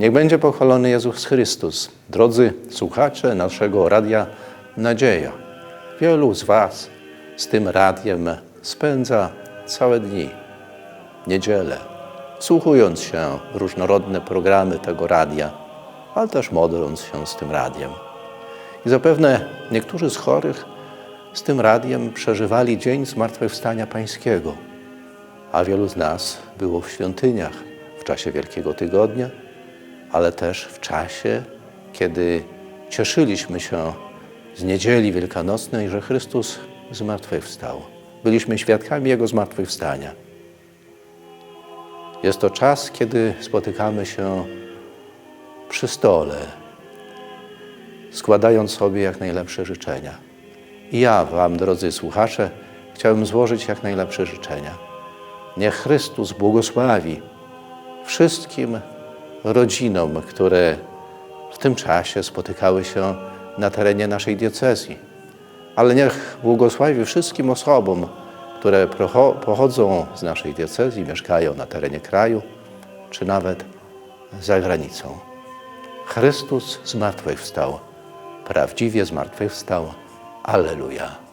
Niech będzie pochwalony Jezus Chrystus. Drodzy słuchacze naszego Radia Nadzieja, wielu z Was z tym radiem spędza całe dni, niedzielę, słuchując się różnorodne programy tego radia, ale też modląc się z tym radiem. I zapewne niektórzy z chorych z tym radiem przeżywali dzień Zmartwychwstania Pańskiego, a wielu z nas było w świątyniach w czasie Wielkiego Tygodnia, ale też w czasie, kiedy cieszyliśmy się z niedzieli wielkanocnej, że Chrystus zmartwychwstał. Byliśmy świadkami Jego zmartwychwstania. Jest to czas, kiedy spotykamy się przy stole, składając sobie jak najlepsze życzenia. I ja Wam, drodzy słuchacze, chciałem złożyć jak najlepsze życzenia. Niech Chrystus błogosławi wszystkim rodzinom, które w tym czasie spotykały się na terenie naszej diecezji. Ale niech błogosławi wszystkim osobom, które pochodzą z naszej diecezji, mieszkają na terenie kraju, czy nawet za granicą. Chrystus zmartwychwstał, prawdziwie zmartwychwstał. Alleluja.